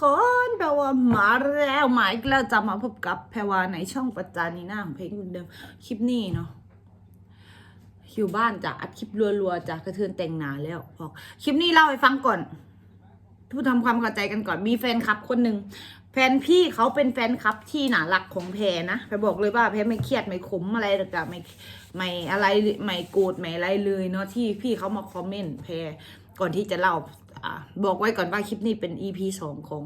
คนแปลว่ามาแล้วมาอีกแล้วจะมาพบกับแพรวาในช่องประจานีหน้าของเพลงเหมือนเดิมคลิปนี้เนาะคิวบ้านจะอัดคลิปรัวๆจากกระเทือนแต่งหนาแล้วบอคลิปนี้เล่าให้ฟังก่อนผู้ทำความเข้าใจกันก่อนมีแฟนคลับคนหนึ่งแฟนพี่เขาเป็นแฟนคลับที่หนาหลักของแพรนะแพรบอกเลยว่าแพรไม่เครียดไม่ขมอะไรหรอกจ้ะไม่ไม่อะไรไม่โกรธไม่อะไรเลยเนาะที่พี่เขามาคอมเมนต์แพรก่อนที่จะเล่า บอกไว้ก่อนว่าคลิปนี้เป็น EP สองของ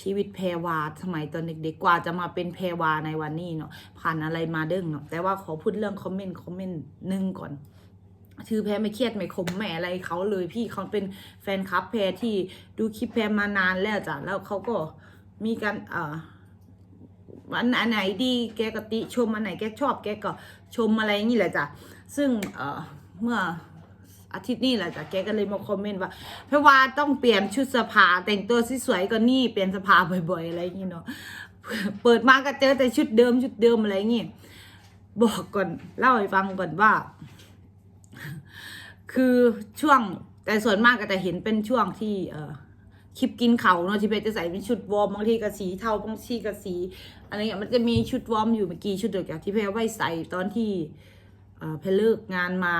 ชีวิตแพรวาสมัยตอนเด็กๆกว่าจะมาเป็นแพรวาในวันนี้เนาะผ่านอะไรมาเด้งเนาะแต่ว่าขอพูดเรื่องคอมเมนต์คอมเมนต์หนึ่งก่อนคือแพรไม่เครียดไม่ขมไม่อะไรเขาเลยพี่เขาเป็นแฟนคลับแพรที่ดูคลิปแพรมานานแล้วจ้ะแล้วเขาก็มีการเอ่ออันอันไหนดีแกก็ติชมอันไหนแกชอบแกก็ชมอะไรอย่างนี้แหละจ้ะซึ่งเอ่อเมื่อ อาทิตย์นี้แหละจ้ะแกก็เลยมาคอมเมนต์ว่าเพราะว่าต้องเปลี่ยนชุดสื้อผ้าแต่งตัวสวยๆก็นี่เปลี่ยนสื้อผ้าบ่อยๆอะไรอย่างงี้เนาะเปิดมาก็เจอแต่ชุดเดิมชุดเดิมอะไรอย่างงี้บอกก่อนเล่าให้ฟังก่อนว่า คือช่วงแต่ส่วนมากก็จะเห็นเป็นช่วงที่ เอ่อคลิปกินเขาเนาะที่เพชรจะใส่เป็นชุดวอร์มบางทีก็สีเทาบางทีก็สีอะไรเงี้ยมันจะมีชุดวอร์มอยู่เมื่อกี้ชุดเดียวกับที่เพชรไว้ใส่ตอนที่เอ่อเพชรเลิกงานมา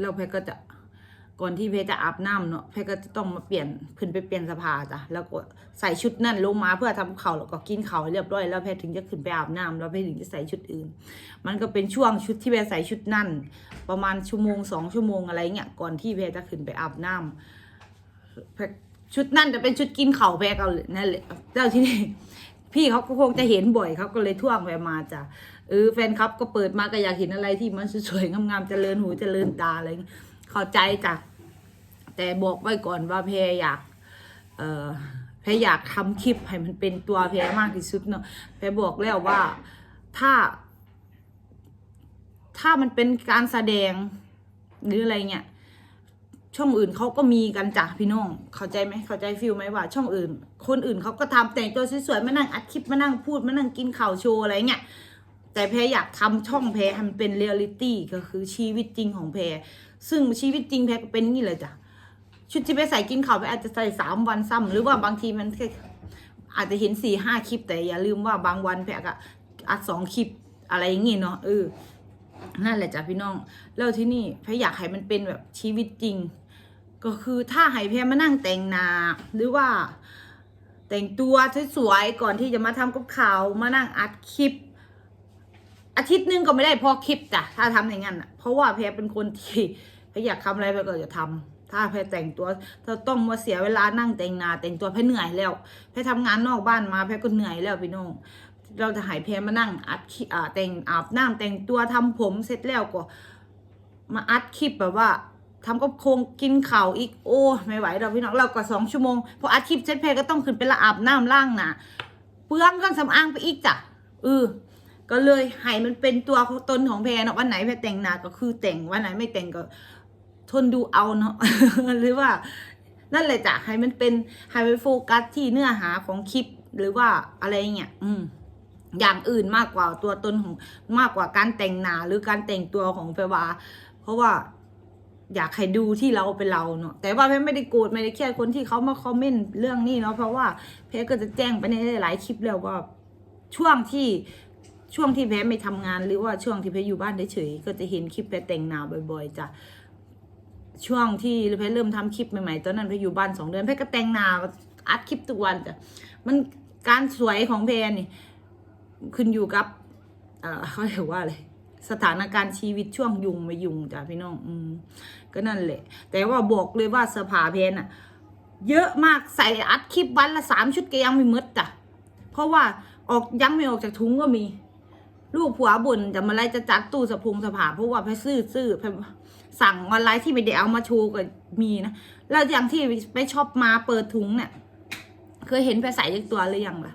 แล้วเพชรก็จะ ก่อนที่เพจะอาบน้ำเนาะเพก็จะต้องมาเปลี่ยนเพิ่นไปเปลี่ยนสภาจ้ะแล้วก็ใส่ชุดนั่นลงมาเพื่อทำเขาแล้วก็กินเขาเรียบร้อยแล้วเพชรถึงจะขึ้นไปอาบน้ำแล้วเพชรถึงจะใส่ชุดอื่น มันก็เป็นช่วงชุดที่เพใส่ชุดนั่น ประมาณชั่วโมงสองชั่วโมงอะไรเงี้ยก่อนที่เพจะขึ้นไปอาบน้ำเพชรชุดนั่นจะเป็นชุดกินเขาวเพชรเอาเนั่นแหละแล้วที่นี่พี่เขาก็คงจะเห็นบ่อยเขาก็เลยท่วงไปมาจ้ะเออแฟนคลับก็เปิดมาก็อยากเห็นอะไรที่มันสวยๆงามๆเจริญหูเจริญตาอะไรอย่างเงี้ย เข้าใจจ้ะแต่บอกไว้ก่อนว่าเพรอยาก เอ่อเพรอยากทำคลิปให้มันเป็นตัวเพรมากที่สุดเนาะเพรบอกแล้วว่าถ้า ถ้ามันเป็นการแสดงหรืออะไรเงี้ยช่องอื่นเขาก็มีกันจ้ะพี่น้อง เข้าใจไหมเข้าใจฟิลไหมว่า ช่องอื่น คนอื่นเขาก็ทำแต่งตัวสวยๆมานั่งอัดคลิปมานั่งพูดมานั่งกินข่าวโชว์อะไรเงี้ยแต่แพรอยากทำช่องแพรให้มันเป็นเรียลลิตี้ก็คือชีวิตจริงของแพร ซึ่งชีวิตจริงแพรก็เป็นอย่างนี่เลยจ้ะชุดที่ไปใส่กินข่าวไปอาจจะใส่สามวันซ้ำหรือว่าบางทีมันแค่อาจจะเห็นสี่ห้าคลิป แต่อย่าลืมว่าบางวันแพรก็อัดสองคลิปอะไรอย่างงี้เนาะเออนั่นแหละจ้ะพี่น้อง แล้วที่นี่แพรอยากให้มันเป็นแบบชีวิตจริง ก็คือถ้าให้แพรมานั่งแต่งหนาหรือว่าแต่งตัวสวยๆก่อนที่จะมาทำกับข่าวมานั่งอัดคลิป อาทิตย์หนึงก็ไม่ได้พอคลิปจ้ะถ้าทำอย่างนั้นเพราะว่าแพรเป็นคนที่ พรอยากทำอะไรแพรก็จะทำถ้าแพรแต่งตัวถ้าต้องมาเสียเวลานั่งแต่งหน้าแต่งตัวแพรเหนื่อยแล้วแพรทำงานนอกบ้านมาแพรก็เหนื่อยแล้วพี่น้องเราจะหายแพรมานั่งอัดคลิปอ่าแต่งอาบน้ำแต่งตัวทำผมเสร็จแล้วก็ มาอัดคลิปแบบว่าทำกับโคงกินข่าวอีกโอ้ไม่ไหวเราพี่น้องเราก็สองชั่วโมงพออัดคลิปเสร็จแพรก็ต้องขึ้นไปละอาบน้ำล้างน้าเปลืองเครื่องสำอางไปอีกจ้ะเออก็เลยให้มันเป็นตัวตนของแพรเนะวันไหนแพรแต่งหน้าก็คือแต่งวันไหนไม่แต่งก็ นดูเอาเนาะหรือว่านั่นแหละจ้ะให้มันเป็นให้ไปโฟกัสที่เนื้อหาของคลิปหรือว่าอะไรเงี้ยอืมอย่างอื่นมากกว่าตัวตนของมากกว่าการแต่งหน้าหรือการแต่งตัวของแพรวาเพราะว่าอยากให้ดูที่เราเป็นเราเนาะแต่ว่าแพรไม่ได้โกรธไม่ได้เครียดคนที่เขามาคอมเมนต์เรื่องนี้เนาะเพราะว่าแพรก็จะแจ้งไปในหลายคลิปแล้วว่าช่วงที่ช่วงที่แพ้ไม่ทำงานหรือว่าช่วงที่แพ้อยู่บ้านเฉยๆก็จะเห็นคลิปแพ้แต่งหน้าบ่อย ๆจ้ะ ช่วงที่แพ้เริ่มทำคลิปใหม่ๆ ตอนนั้นแพ้อยู่บ้านสองเดือนแพ้ก็แต่งหน้าอัดคลิปทุกวันจ้ะมันการสวยของแพ้นี่ขึ้นอยู่กับเอ่อเขาเรียกว่าอะไรสถานการณ์ชีวิตช่วงยุงไม่ยุงจ้ะพี่น้องอืมก็นั่นแหละ แต่ว่าบอกเลยว่าเสื้อผ้าแพนอะเยอะมากใส่อัดคลิปวันละสามชุดก็ยังไม่มดจ้ะเพราะว่าออกยังไม่ออกจากถุงก็มี ลูกผัวบ่นจะมาไล่จะจัดตู้สะพุงสะผาเพราะว่าไปซื้อซื้อไป สั่งออนไลน์ที่ไม่ได้เอามาโชว์ก็มีนะแล้วอย่างที่ไปชอปมาเปิดถุงเนี่ยเคยเห็นแพรใส่ยักตัวหรือยังล่ะ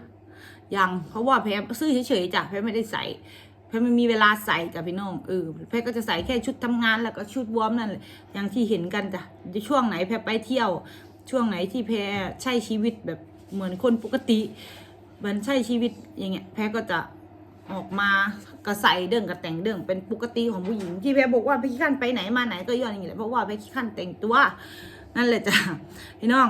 ยังเพราะว่าแพรซื้อเฉยๆจ้ะแพรไม่ได้ใส่แพรไม่มีเวลาใส่จ้ะพี่น้องเออแพรก็จะใส่แค่ชุดทำงานแล้วก็ชุดวอร์มนั่นแหละอย่างที่เห็นกันจ้ะช่วงไหนแพรไปเที่ยว ช่วงไหนที่แพรใช้ชีวิตแบบเหมือนคนปกติมือนใช้ชีวิตอย่างเงี้ยแพรก็จะ ออกมาก็ใส่เรื่งกับแต่งเรื่งเป็นปกติของผู้หญิงที่แพรบอกว่าแพรขี้ขันไปไหนมาไหนก็ย้อนอย่างนี้แหละเพราะว่าแพรขี้ขันแต่งตัวนั่นแหละจ้ะพี่น้อง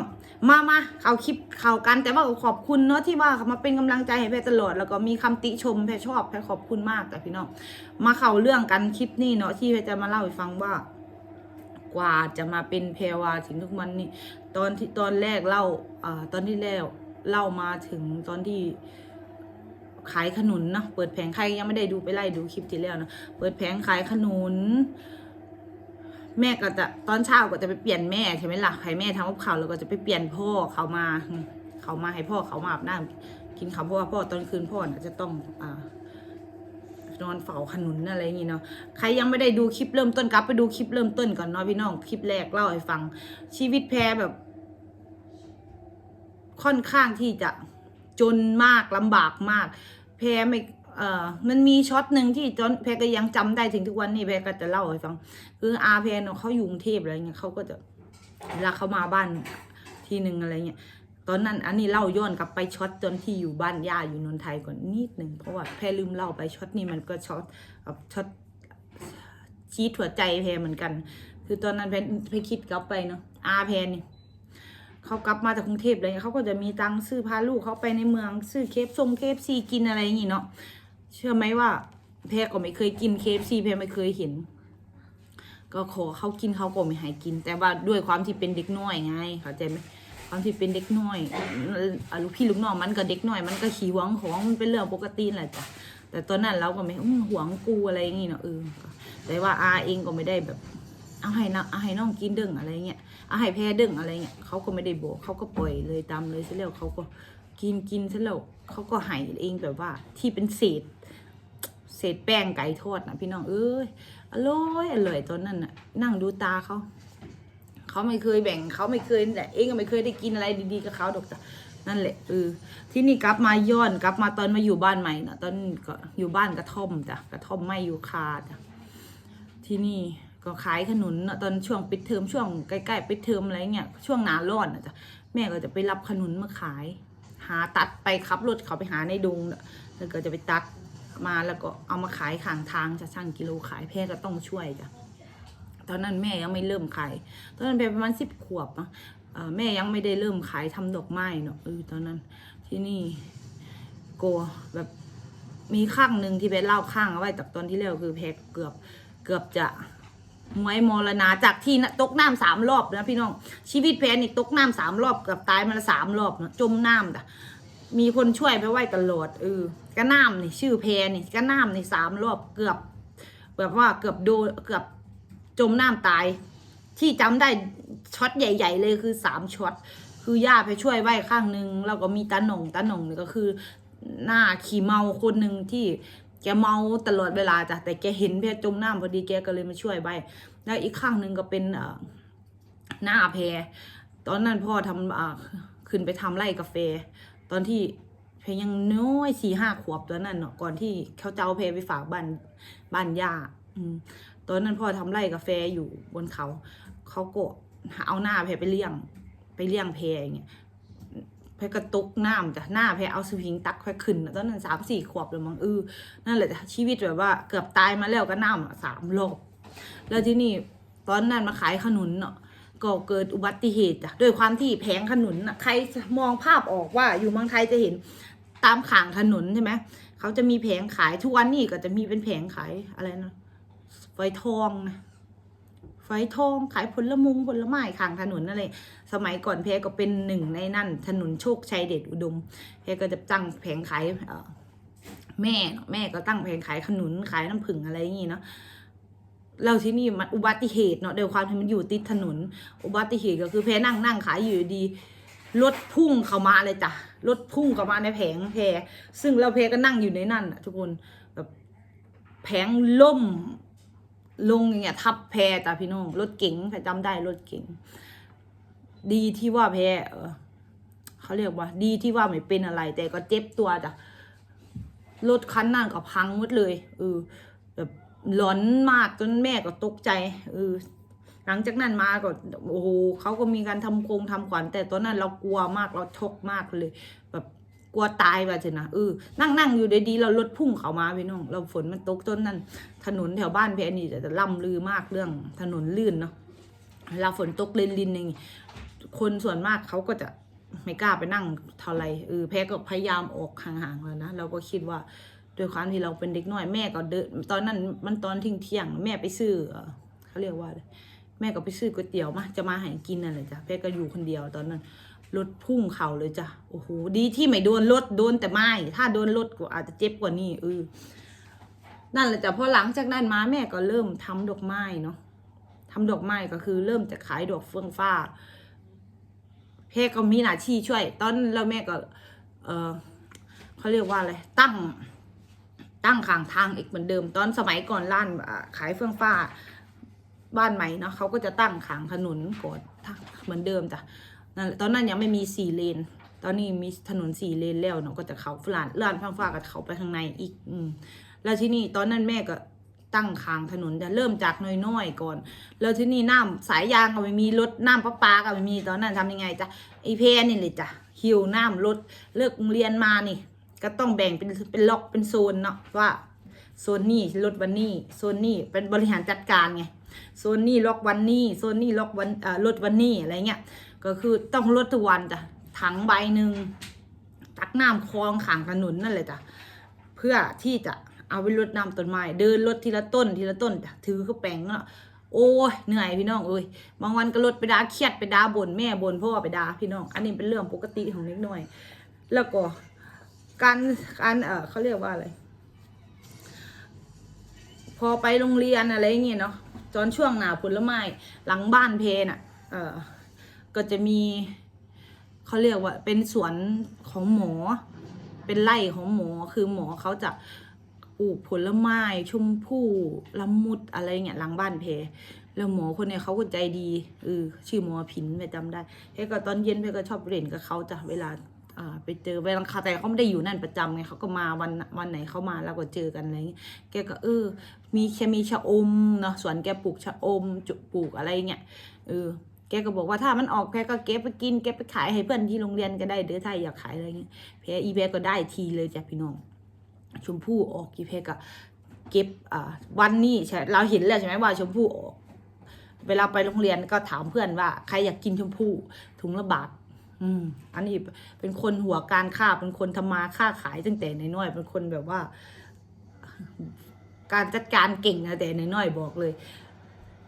มามาเอาคลิปเขากันแต่ว่าขอบคุณเนาะที่ว่ามาเป็นกำลังใจให้แพรตลอด แล้วก็มีคำติชมแพรชอบแพรขอบคุณมากแต่พี่น้องมาเข้าเรื่องกันคลิปนี้เนาะที่แพรจะมาเล่าให้ฟังว่ากว่าจะมาเป็นแพรวาถึงทุกวันนี้ ตอนที่ตอนแรกเล่าอ่าตอนที่แล้วเล่ามาถึงตอนที่ ขายขนุนเนาะเปิดแผงใครยังไม่ได้ดูไปไล่ดูคลิปที่แล้วเนาะเปิดแผงขายขนุนแม่ก็จะตอนเช้าก็จะไปเปลี่ยนแม่ใช่ไหมล่ะให้แม่ทำกับข้าวแล้วก็จะไปเปลี่ยนพ่อเขามา เขามาให้พ่อเขามาอาบน้ำกินข้าวเพราะว่าพ่อตอนคืนพ่อจะต้องอ่านอนเฝ้าขนุนอะไรอย่างงี้เนาะใครยังไม่ได้ดูคลิปเริ่มต้นกลับไปดูคลิปเริ่มต้นก่อนเนาะพี่น้องคลิปแรกเล่าให้ฟัง ชีวิตแพรแบบ ค่อนข้างที่จะจนมากลำบากมาก แพรไม่เอ่อมันมีช็อตหนึ่งที่จนแพรก็ยังจำได้ถึงทุกวันนี้แพรก็จะเล่าให้ฟังคืออาแพรเนาะเขาอยู่กรุงเทพอะไรเงี้ยเขาก็จะเวลาเขามาบ้านทีหนึ่งอะไรเงี้ยตอนนั้นอันนี้เล่าย้อนกลับไปช็อตตอนที่อยู่บ้านย่าอยู่นนทไทยก่อนนิดหนึ่งเพราะว่าแพรลืมเล่าไปช็อตนี้มันก็ช็อตช็อตชี้ถั่วใจแพรเหมือนกัน คือตอนนั้นแพรแพรคิดกลับไปเนาะอาแพรนี่ เขากลับมาจากกรุงเทพอะไรเงี้ยเขาก็จะมีตังค์ซื้อพาลูกเขาไปในเมืองซื้อเคฟทรงเคฟซีกินอะไรอย่างงี้เนาะเชื่อไหมว่าแพรก็ไม่เคยกินเคฟซีแพรไม่เคยเห็น ก็ขอเขากินเขาก็ไม่ให้กิน แต่ว่าด้วยความที่เป็นเด็กน้อยไงเข้าใจไหมความที่เป็นเด็กน้อยอลูกพี่ลูกน้องมันก็เด็กน้อยมันก็ขี้หวงของมันเป็นเรื่องปกติแหละจ้ะแต่ตอนนั้นเราก็ไม่หวงกูอะไรอย่างงี้เนาะเออแต่ว่าอาเองก็ไม่ได้แบบเอาให้นะเอาให้น้องกินเด้งอะไรเงี้ย อาให้แพ้เด้งอะไรเงี้ยเขาก็ไม่ได้บอกเขาก็ปล่อยเลยตามเลยเสแล้วเขาก็กินกินเสแล้วเขาก็หายเองแบบว่า ที่เป็นเศษ เศษแป้งไก่ทอดนะพี่น้องเอ้ยอร่อยอร่อยตอนนั้นน่ะ นั่งดูตาเขาเขาไม่เคยแบ่งเขาไม่เคยแต่เองก็ไม่เคยได้กินอะไรดีๆกับเขาดอกจ้ะนั่นแหละเออที่นี่กลับมาย้อนกลับมาตอนมาอยู่บ้านใหม่นะตอนก็อยู่บ้านกระท่อมจ้ะกระท่อมไม่อยู่คาจ้ะที่นี่ ก็ขายขนุนตอนช่วงปิดเทอมช่วงใกล้ๆปิดเทอมอะไรเงี้ยช่วงหนาร้อนอะจ้ะแม่ก็จะไปรับขนุนมาขาย หาตัดไปขับรถเขาไปหาในดงแล้วก็จะไปตัดมาแล้วก็เอามาขายข้างทางจะช่างกิโลขายแพ่ก็ต้องช่วยจ้ะตอนนั้นแม่ยังไม่เริ่มขายตอนนั้นแพ่ประมาณสิบขวบอะแม่ยังไม่ได้เริ่มขายทำดอกไม้เนาะเออตอนนั้นที่นี่โกแบบมีข้างหนึ่งที่แพเล่าข้างเอาไว้แต่ตอนที่แล้วคือแพเกือบเกือบจะ มวยมรณาจากที่ตกน้ำสามรอบนะพี่น้อง ชีวิตแพนนี่ตกน้ำสามรอบเกือบตายมาละสามรอบนะจมน้ำแต่มีคนช่วยไปไว้ตลอดเออกระน้ำนี่ชื่อแพรนี่กระน้ำนี่สามรอบเกือบแบบว่าเกือบโดเกือบจมน้ำตาย ที่จำได้ช็อตใหญ่ ๆ เลยคือสามช็อตคือย่าไปช่วยไว้ข้างหนึ่งแล้วก็มีตาหนงตาหนงนี่ก็คือหน้าขี่เมาคนหนึ่งที่ แกเมาตลอดเวลาจ้ะแต่แกเห็นแพรจมน้ำพอดีแกก็เลยมาช่วยไว้แล้วอีกข้างหนึ่งก็เป็นเอ่อหน้าแพรตอนนั้นพ่อทำอ่าขึ้นไปทำไร่กาแฟ ตอนที่แพยังน้อยสี่ห้าขวบตอนนั้นเนาะก่อนที่เขาจะเอาแพไปฝากบ้านบ้านย่าอืมตอนนั้นพ่อทำไร่กาแฟอยู่บนเขา เขาก็เอาหน้าแพไปเลี้ยงไปเลี้ยงแพอย่างเงี้ย แพกระตุกน้ำจ้ะหน้าแพเอาสวิงตักแพขึ้นตอนนั้นสามสี่ขวบเลยมั้งเออนั่นแหละจ้ะชีวิตแบบว่าเกือบตายมาแล้วก็น้ำสามรอบแล้วที่นี่ตอนนั้นมาขายขนุนเนาะก็เกิดอุบัติเหตุจ้ะด้วยความที่แผงขนุนน่ะใครมองภาพออกว่าอยู่เมืองไทยจะเห็นตามขางถนนใช่ไหมเขาจะมีแผงขายทุกวันนี้ก็จะมีเป็นแผงขายอะไรนะไฟทองนะ ไฟทองขายผลมุงผลไม้ข้างถนนอะไร สมัยก่อนเพก็เป็นหนึ่งในนั่น ถนนโชคชัยเดชอุดมเพก็จะตั้งแผงขายแม่แม่ก็ตั้งแผงขายขนุนขายน้ำผึ้งอะไรอย่างงี้เนาะเราที่นี่มันอุบัติเหตุเนาะโดยความที่มันอยู่ติดถนน อุบัติเหตุก็คือเพนั่งนั่งขายอยู่ดีรถพุ่งเข้ามาเลยจ้ะรถพุ่งเข้ามาในแผงแพซึ่งเราเพก็นั่งอยู่ในนั่นอะทุกคนแบบแผงล่ม ลงอย่างเงี้ยทับแพรจ้ะพี่น้องรถเก๋งแพรจำได้รถเก๋งดีที่ว่าแพรเออเขาเรียกว่า ดีที่ว่าไม่เป็นอะไร แต่ก็เจ็บตัวจ้ะรถคันนั้นก็พังหมดเลยเออแบบหลอนมากจนแม่ก็ตกใจเออหลังจากนั้นมาก็โอ้โหเขาก็มีการทำโครงทำขวัญแต่ตอนนั้นเรากลัวมากเราชกมากเลย แบบ กลัวตายไปเถอะนะเออนั่งนั่งอยู่ดีๆเรารถพุ่งเข้ามาพี่น้อง เราฝนมันตกต้นนั้นถนนแถวบ้านเพนี่จะล่ำลือมากเรื่องถนนลื่นเนาะเวลาฝนตกลินลินอย่างงี้คนส่วนมากเขาก็จะไม่กล้าไปนั่งเท่าไรเออแพ้ก็พยายามออกห่างๆแล้วนะเราก็คิดว่าด้วยความที่เราเป็นเด็กน้อยแม่ก็เดินตอนนั้นมันตอนทิ้งเที่ยง แม่ไปซื้อเอ่อเขาเรียกว่าอะไร แม่ก็ไปซื้อก๋วยเตี๋ยวมาจะมาห้กินนั่นแหละจ้ะแพ้ก็อยู่คนเดียวตอนนั้นรถพุ่งเข่าเลยจ้ะโอ้โหดีที่ไม่โดนรถโดนแต่ไม้ถ้าโดนรถก็อาจจะเจ็บกว่านี้เออนั่นแหละจ้ะพอหลังจากนั้นมาแม่ก็เริ่มทำดอกไม้เนาะทำดอกไม้ก็คือเริ่มจะขายดอกเฟื่องฟ้าแพ่ก็มีหน้าที่ช่วย ตอนแล้วแม่ก็ เออเขาเรียกว่าอะไรตั้งตั้งข้างทางอีกเหมือนเดิม ตอนสมัยก่อนร้านขายเฟื่องฟ้า บ้านใหม่เนาะเขาก็จะตั้งขางถนนก่อนเหมือนเดิมจ้ะนั่นตอนนั้นยังไม่มีสี่เลน ตอนนี้มีถนนสี่เลนแล้วเนาะก็จะเขาฝรั่งเฟื่องฟ้ากับเขาไปข้างในอีก อืม แล้วที่นี่ตอนนั้นแม่ก็ตั้งคางถนนจะเริ่มจากน้อยๆก่อน แล้วที่นี่น้ำสายยางก็ไม่มีรถน้ำประปาก็ไม่มีตอนนั้นทำยังไงจ้ะไอเพนนี่เลยจ้ะหิวน้ำรถเลิกเรียนมานี่ ก็ต้องแบ่งเป็นเป็นล็อกเป็นโซนเนาะว่าโซนนี้รถวันนี้โซนนี้เป็นบริหารจัดการไง โซนนี้ล็อกวันนี้โซนนี้ล็อกวันเอ่อรถวันนี้อะไรเงี้ยก็คือต้องรถทุกวันจ้ะถังใบหนึ่งตักน้ำคลองขางถนนนั่นเลยจ้ะเพื่อที่จะเอาไปรดน้ำต้นไม้เดินรดทีละต้นทีละต้นจ้ะถือก็แปลงเนาะโอ้ยเหนื่อยพี่น้องเอ้ยบางวันก็รดไปด่าเครียดไปด่าบ่นแม่บ่นพ่อไปด่าพี่น้อง อันนี้เป็นเรื่องปกติของเล็กน้อย แล้วก็การการเออเขาเรียกว่าอะไร พอไปโรงเรียนอะไรเงี้ยเนาะ ตอนช่วงหนาผลไม้หลังบ้านเพน่ะเออก็จะมีเขาเรียกว่าเป็นสวนของหมอ เป็นไร่ของหมอคือหมอเขาจะปลูกผลไม้ชมพู่ละมุดอะไรเงี้ยหลังบ้านเพ แล้วหมอคนเนี้ยเขาก็ใจดีเออชื่อหมอผินไปจำได้เพก็ตอนเย็นเพก็ชอบเล่นกับเขาจ้ะเวลา ไปเจอเวลาเขาแต่เขาไม่ได้อยู่นั่นประจำไงเขาก็มาวันวันไหนเขามาแล้วก็เจอกันอะไรเงี้ยแกก็เออ มีแค่มีชะอมเนาะสวนแกปลูกชะอมจุปลูกอะไรเงี้ยเออแกก็บอกว่าถ้ามันออกแกก็เก็บไปกินเก็บไปขายให้เพื่อนที่โรงเรียนก็ได้เด้อถ้าอยากขายอะไรเงี้ยแพอีแพก็ได้ทีเลยจ้ะพี่น้อง ชมพู่ออกอีแพก็เก็บอ่าวันนี้ใช่เราเห็นแล้วใช่ไหมว่าชมพู่ออก เวลาไปโรงเรียนก็ถามเพื่อนว่า ใครอยากกินชมพู่ถุงละบาท อืมอันนี้เป็นคนหัวการค้าเป็นคนทำมาค้าขายตั้งแต่ในน้อยเป็นคนแบบว่า การจัดการเก่งนะแต่ในน้อยบอกเลย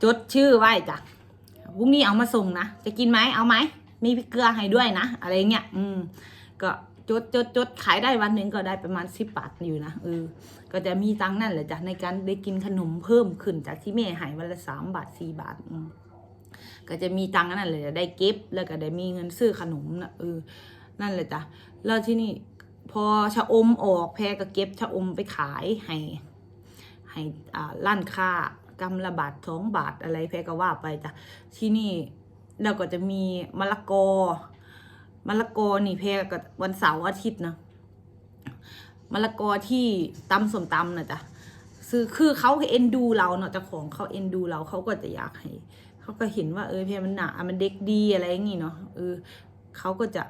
จดชื่อไว้จ้ะพรุ่งนี้เอามาส่งนะจะกินไหมเอาไหมมีพริกเกลือให้ด้วยนะอะไรเงี้ยอืม ก็จดจดจดขายได้วันหนึ่งก็ได้ประมาณสิบบาทอยู่นะเออก็จะมีตังนั่นแหละจ้ะในการได้กินขนมเพิ่มขึ้นจากที่แม่ใหายวันละสามบาทสี่บาทอืม ก็จะมีตังค์นั่นแหละได้เก็บแล้วก็ได้มีเงินซื้อขนมนะเออนั่นแหละจ้ะแล้วที่นี่พอชะอมออกแพรก็เก็บชะอมไปขายให้ให้อ่าร้านค้ากำละบาทสองบาทอะไรแพรก็ว่าไปจ้ะที่นี่เราก็จะมีมะละกอมะละกอนี่แพรก็วันเสาร์อาทิตย์นะมะละกอที่ตำสมตำนะจ๊ะซื้อคือเขาเอ็นดูเราเนาะเจ้าของเขาเอ็นดูเราเขาก็จะอยากให้ เขาก็เห็นว่าเออแพรมันหนา มันเด็กดีอะไรอย่างงี้เนาะเออเขาก็จะ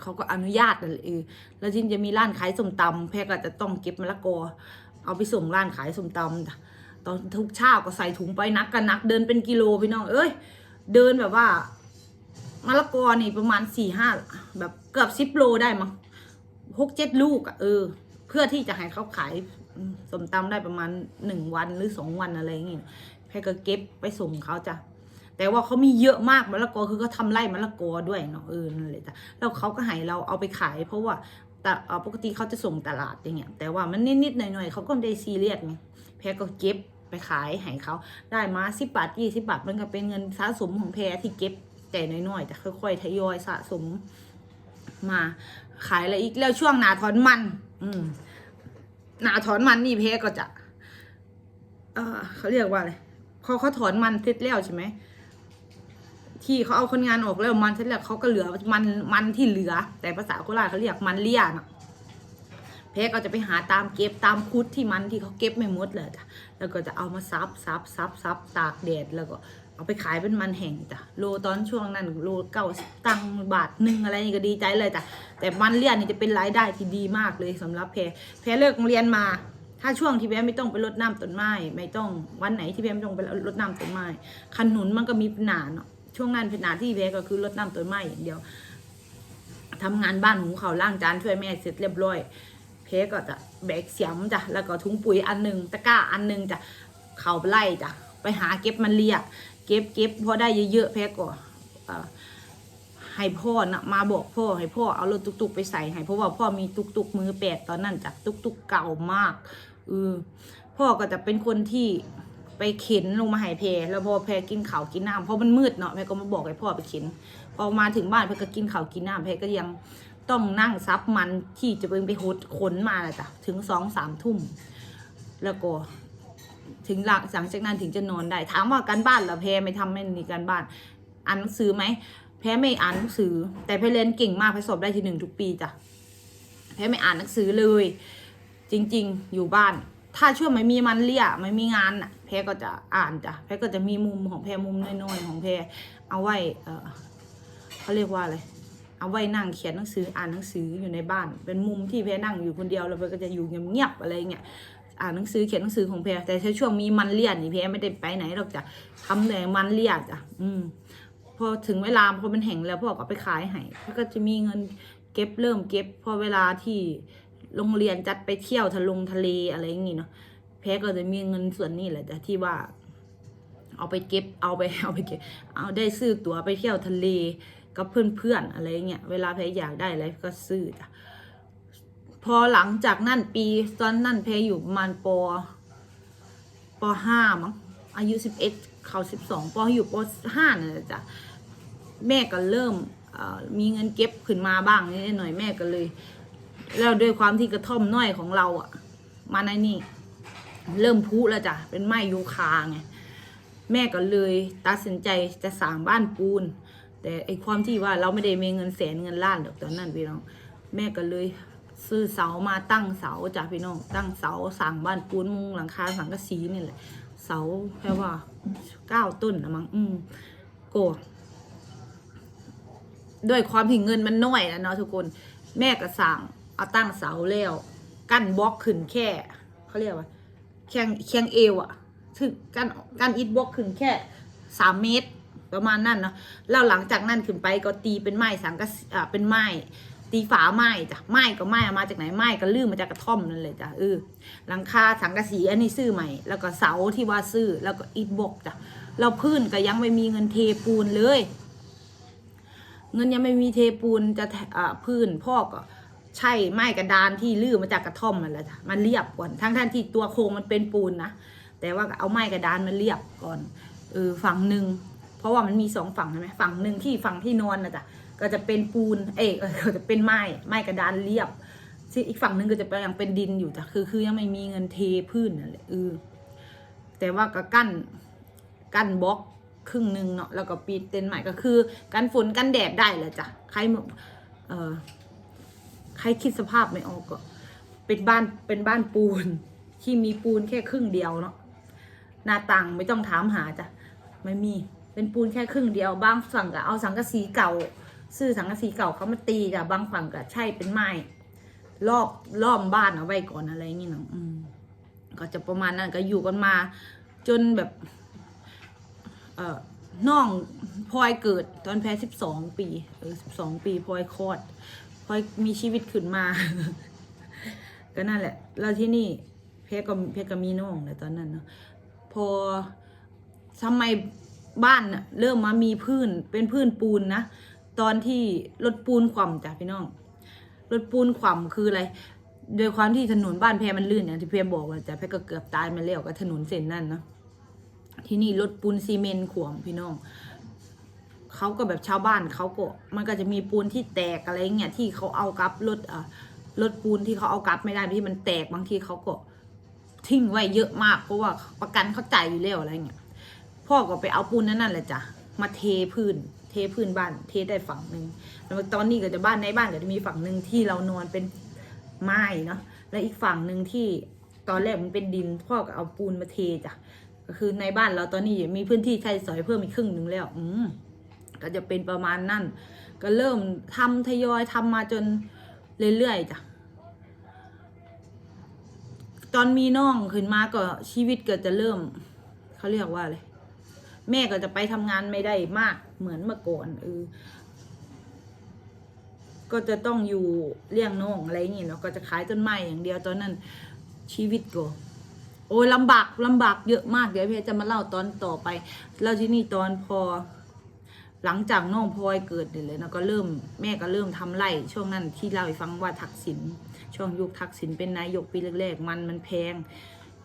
เขาก็อนุญาตนั่นเออแล้วที่จะมีร้านขายส้มตำแพรก็จะต้องเก็บมะละกอ เอาไปส่งร้านขายส้มตำตอนทุกเช้าก็ใส่ถุงไปนักกันนัก เดินเป็นกิโลพี่น้องเอ้ยเดินแบบว่ามะละกอนี่ประมาณสี่ห้าแบบเกือบสิบโลได้มั้งหกเจ็ดลูกอะเออ เพื่อที่จะให้เขาขายส้มตำได้ประมาณหนึ่งวันหรือสองวันอะไรอย่างงี้แพ รก็เก็บไปส่งเขาจ้ะแต่ว่าเขามีเยอะมากมะละกอคือเขาทำไร่มะละกอด้วยเนาะเออนั่นแหละจ้ะแล้วเขาก็ให้เราเอาไปขาย เพราะว่าแต่ปกติเขาจะส่งตลาดอย่างเงี้ยแต่ว่ามันนิดๆหน่อยๆเขาก็ไม่ได้ซีเรียสไงแพรก็เก็บไปขายให้เขาได้มาสิบบาทยี่สิบาทมันก็เป็นเงินสะสมของแพรที่เก็บแต่น้อยๆแต่ค่อยๆทยอยสะสมมาขายอะไรอีกแล้วช่วงหนาถอนมัน อืมหนาถอนมันนี่แพรก็จะ เออเขาเรียกว่าอะไร พอเขาถอนมันเสร็จแล้วใช่ไหมที่เขาเอาคนงานออกแล้วมันเสร็จแล้วเขาก็เหลือมันมันที่เหลือ แต่ภาษาโคราชเขาเรียกมันเลี่ยนะเพก็จะไปหาตามเก็บตามคุดที่มันที่เขาเก็บไม่หมดเลยจ้ะแล้วก็จะเอามาซับซับซับซับตากแดดแล้วก็เอาไปขายเป็นมันแห้งจ้ะโลตอนช่วงนั้นโลเก้าตังบาทหนึ่งอะไรนี่ก็ดีใจเลยจ้ะแต่มันเลี่ยนนี่จะเป็นรายได้ที่ดีมากเลยสำหรับแพรแพรเลิกโรงเรียนมา ถ้าช่วงที่แพ้ไม่ต้องไปรดน้ำต้นไม้ไม่ต้องวันไหนที่แพ้ไม่ต้องไปรดน้ำต้นไม้ขนุนมันก็มีปัญหาเนาะช่วงนั้นปัญหาที่แพ้ก็คือรดน้ำต้นไม้อย่างเดียวทำงานบ้านหุงข้าวล้างจานช่วยแม่เสร็จเรียบร้อย เพก็จะแบกเสียมจ้ะแล้วก็ถุงปุ๋ยอันหนึ่งตะกร้าอันหนึ่งจ้ะเข่าไปไล่จ้ะไปหาเก็บมันเลียเก็บเก็บพอได้เยอะๆเพก็ให้พ่อนะมาบอกพ่อให้พ่อเอารถตุกๆไปใส่ให้เพราะว่าพ่อมีตุกๆมือแปดตอนนั้นจ้ะตุกๆเก่ามาก เออพ่อก็จะเป็นคนที่ไปเข็นลงมาให้เพแล้วพอเพกินข้าวกินน้ำเพราะมันมืดเนาะเพก็มาบอกให้พ่อไปเข็นพอมาถึงบ้านเพก็กินข้าวกินน้ำเพก็ยังต้องนั่งซับมันที่จะเป็นไปหดขนมาเลยจ้ะถึงสองสามทุ่ม แล้วก็ ถึงหลังหลังจากนั้นถึงจะนอนได้ ถามว่าการบ้านเหรอแพไม่ทำไม่มีการบ้านอ่านหนังสือไหมแพไม่อ่านหนังสือ แต่แพเรียนเก่งมากแพสอบได้ที่หนึ่งทุกปีจ้ะแพไม่อ่านหนังสือเลย จริง ๆ อยู่บ้าน ถ้าช่วงไม่มีมันเลี่ยไม่มีงานน่ะ แพรก็จะอ่านจ้ะแพรก็จะมีมุมของแพรมุมน้อยๆของแพรเอาไว้เออเขาเรียกว่าอะไรเอาไว้นั่งเขียนหนังสืออ่านหนังสืออยู่ในบ้าน เป็นมุมที่แพรนั่งอยู่คนเดียวแล้วแพรก็จะอยู่เงียบๆอะไรเงี้ยอ่านหนังสือเขียนหนังสือของแพรแต่ถ้าช่วงมีมันเลี่ยนนี่แพรไม่ได้ไปไหนหรอกจ้ะทำแต่มันเลี่ยนจ้ะอืมพอถึงเวลาพอมันแห้งแล้วพ่อก็เอาไปขายให้แพ่อก็จะมีเงินเก็บเริ่มเก็บพอเวลาที่ โรงเรียนจัดไปเที่ยวทะลงทะเลอะไรอย่างงี้เนาะแพ้ก็จะมีเงินส่วนนี้แหละจ้ะที่ว่า เอาไปเก็บเอาไปเอาไปเก็บ เอาได้ซื้อตั๋วไปเที่ยวทะเลกับเพื่อนๆอะไรเงี้ยเวลาแพ้อยากได้อะไรก็ซื้อจ้ะพอหลังจากนั่นปีตอนนั่นแพ้อยู่ประมาณปปห้ามั้งอายุสิบเอ็ดเขาสิบสองปอยู่ปห้าน่ะจ้ะแม่ก็เริ่มมีเงินเก็บขึ้นมาบ้างนิดหน่อยแม่ก็เลย แล้วด้วยความที่กระท่อมน้อยของเราอะ่ะมาในนี่ เริ่มพุแล้วจ้ะเป็นไม้ยูคาไงแม่ก็เลยตัดสินใจจะสร้างบ้านปูน แต่ไอความที่ว่าเราไม่ได้มีเงินแสนเงินล้านหรอกตอนนั้นพี่น้อง แม่ก็เลยซื้อเสามาตั้งเสาจ้ะพี่น้อง ตั้งเสาสั่งบ้านปูนมุงหลังคาสังกะสีนี่แหละ เสาแค่ว่าเก้าต้นนะมั้งอืมโกด้วยความที่เงินมันน้อยนะเนาะทุกคน แม่ก็สั่ง เอาตั้งเสาแล้ว กั้นบล็อกขึ้นแค่เขาเรียกว่าแข้งแข้งเอวอะถึงกั้นกั้นอิฐบล็อกขึ้นแค่สามเมตรประมาณนั้นเนาะแล้วหลังจากนั้นขึ้นไปก็ตีเป็นไม้สังกะสีอ่าเป็นไม้ตีฝาไม้จ้ะไม้ก็ไม้เอามาจากไหนไม้ก็ลื่นมาจากกระท่อมนั่นเลยจ้ะเออหลังคาสังกะสีอันนี้ซื้อใหม่ แล้วก็เสาที่ว่าซื้อแล้วก็อิฐบล็อกจ้ะเราพื้นก็ยังไม่มีเงินเทปูนเลย เงินยังไม่มีเทปูนจะอ่าพื้นพ่อก็ ใช่ไม้กระดานที่ลื้อมาจากกระท่อมมันแหละจ้ะมันเรียบก่อน ทั้งท่านที่ตัวโครงมันเป็นปูนนะแต่ว่าเอาไม้กระดานมาเรียบก่อนเออฝั่งหนึ่งเพราะว่ามันมีสองฝั่งใช่ไหมฝั่งหนึ่งที่ฝั่งที่นอนนะจ๊ะก็จะเป็นปูนเอยเอก็จะเป็นไม้ไม้กระดานเรียบที่อีกฝั่งหนึ่งก็จะเป็นยังเป็นดินอยู่จ้ะคือคือยังไม่มีเงินเทพื้นนั่นแหละเออแต่ว่าก็กั้นกั้นบล็อกครึ่งหนึ่งเนาะแล้วก็ปีเต็นท์ใหม่ก็คือ กันฝนกันแดดได้แหละจ้ะใครเอ่อ ใครคิดสภาพไม่ออกก็ เป็นบ้านเป็นบ้านปูน ที่มีปูนแค่ครึ่งเดียวเนาะหน้าต่างไม่ต้องถามหาจ้ะไม่มีเป็นปูนแค่ครึ่งเดียว บางฝั่งก็เอาสังกะสีเก่า ซื้อสังกะสีเก่าเขามาตีจ้ะบางฝั่งก็ใช่เป็นไม้รอบรอบบ้านเอาไว้ก่อนอะไรอย่างงี้เนาะก็จะประมาณนั้นก็อยู่กันมา จนแบบ เอ่อน้องพลอยเกิดตอนแพ้สิบสองปี เออสิบสองปีพลอยคลอด พลอยมีชีวิตขึ้นมา ก็นั่นแหละแล้วที่นี่เพก็เพก็มีน้องเลยตอนนั้นเนาะพอทำไมบ้านน่ะเริ่มมามีพื้นเป็นพื้นปูนนะตอนที่รถปูนขว่ำจ้ะพี่น้องรถปูนขว่ำคืออะไรโดยความที่ถนนบ้านแพมันลื่นอย่างที่เพบอกว่าจ้ะเพก็เกือบตายมาแล้วกับถนนเส้นนั่นเนาะที่นี่รถปูนซีเมนต์ขวมพี่น้อง เขาก็แบบชาวบ้านเขาก็มันก็จะมีปูนที่แตกอะไรเงี้ยที่เขาเอากลับรถอะรถปูนที่เขาเอากลับไม่ได้ที่มันแตกบางทีเขาก็ทิ้งไว้เยอะมากเพราะว่าประกันเขาจ่ายอยู่แล้วอะไรเงี้ยพ่อก็ไปเอาปูนนั่นนั่นแหละจ้ะมาเทพื้น เทพื้นบ้าน เทได้ฝั่งหนึ่งแล้วตอนนี้ก็จะบ้านในบ้านก็จะมีฝั่งหนึ่งที่เรานอนเป็นไม้เนาะแล้วอีกฝั่งหนึ่งที่ตอนแรกมันเป็นดิน พ่อก็เอาปูนมาเทจ้ะก็คือในบ้านเราตอนนี้มีพื้นที่ใช้สอยเพิ่มอีกครึ่งหนึ่งแล้ว อืม ก็จะเป็นประมาณนั่นก็เริ่มทำทยอยทำมาจนเรื่อยๆจ้ะตอนมีน้องขึ้นมาก็ชีวิตก็จะเริ่มเขาเรียกว่าอะไรแม่ก็จะไปทำงานไม่ได้มากเหมือนเมื่อก่อนเออก็จะต้องอยู่เลี้ยงน้องอะไรอย่างเงี้ยเนาะก็จะขายต้นไม้อย่างเดียวตอนนั้น ชีวิตก็ โอ้ยลำบากลำบากเยอะมากเดี๋ยวพี่จะมาเล่าตอนต่อไป แล้วที่นี่ตอนพอ หลังจากน้องพลอยเกิดเนี่ยเลยนะก็เริ่มแม่ก็เริ่มทำไร่ช่วงนั้นที่เล่าให้ฟังว่าทักษิณช่วงยุคทักษิณเป็นนายกปีแรกๆมันมันแพง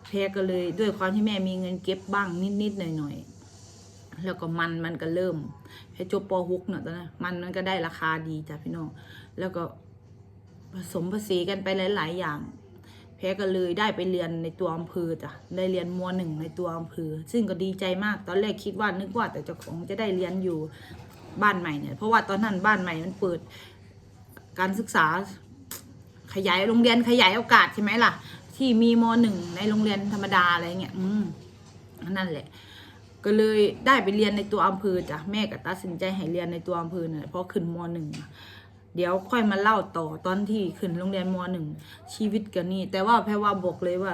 แพงก็เลยด้วยความที่แม่มีเงินเก็บบ้างนิดๆหน่อยๆแล้วก็มันมันก็เริ่มแค่จบป .6 เนาะตอนนั้นมันมันก็ได้ราคาดีจ้ะพี่น้องแล้วก็ผสมผสานกันไปหลาย ๆ อย่าง แพรก็เลยได้ไปเรียนในตัวอำเภอจ้ะได้เรียนมหนึ่งในตัวอำเภอ ซึ่งก็ดีใจมากตอนแรกคิดว่านึกว่าแต่เจ้าของจะได้เรียนอยู่บ้านใหม่เนี่ยเพราะว่าตอนนั้นบ้านใหม่มันเปิดการศึกษาขยายโรงเรียนขยายโอกาสใช่ไหมล่ะ ที่มีมหนึ่งในโรงเรียนธรรมดาอะไรเงี้ยอืมนั่นแหละ ก็เลยได้ไปเรียนในตัวอำเภอจ้ะแม่ก็ตัดสินใจให้เรียนในตัวอำเภอเนี่ยเพราะขึ้นมหนึ่ง เดี๋ยวค่อยมาเล่าต่อตอนที่ขึ้นโรงเรียนมหนึ่งชีวิตกันนี่ แต่ว่าแพรว่าบอกเลยว่า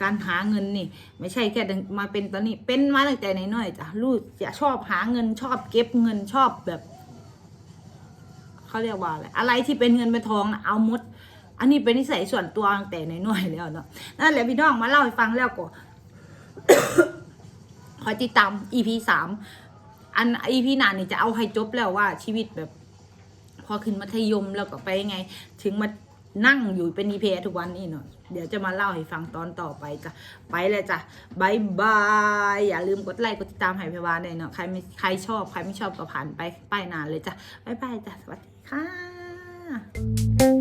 การหาเงินนี่ ไม่ใช่แค่มาเป็นตอนนี้เป็นมาตั้งแต่ไหนน้อยจ้ะลูกจะชอบหาเงินชอบเก็บเงินชอบแบบเขาเรียกว่าอะไรอะไรที่เป็นเงินเป็นทองนะเอามด อันนี้เป็นนิสัยส่วนตัวตั้งแต่ไหนน้อยแล้วเนาะนั่นแหละพี่น้องมาเล่าให้ฟังแล้วก็คอยติดตาม EP สามอัน EP หน้านี่จะเอาให้จบแล้วว่าชีวิตแบบ พอขึ้นมัธยมแล้วก็ไปไง ถึงมานั่งอยู่เป็นอีเพทุกวันนี่เนาะเดี๋ยวจะมาเล่าให้ฟังตอนต่อไปจ้ะไปเลยจ้ะบายบาย อย่าลืมกดไลค์กดติดตามให้พวาเลยเนาะใครไม่ใครชอบใครไม่ชอบก็ผ่านไปป้ายนานเลยจ้ะบายบายจ้ะสวัสดีค่ะ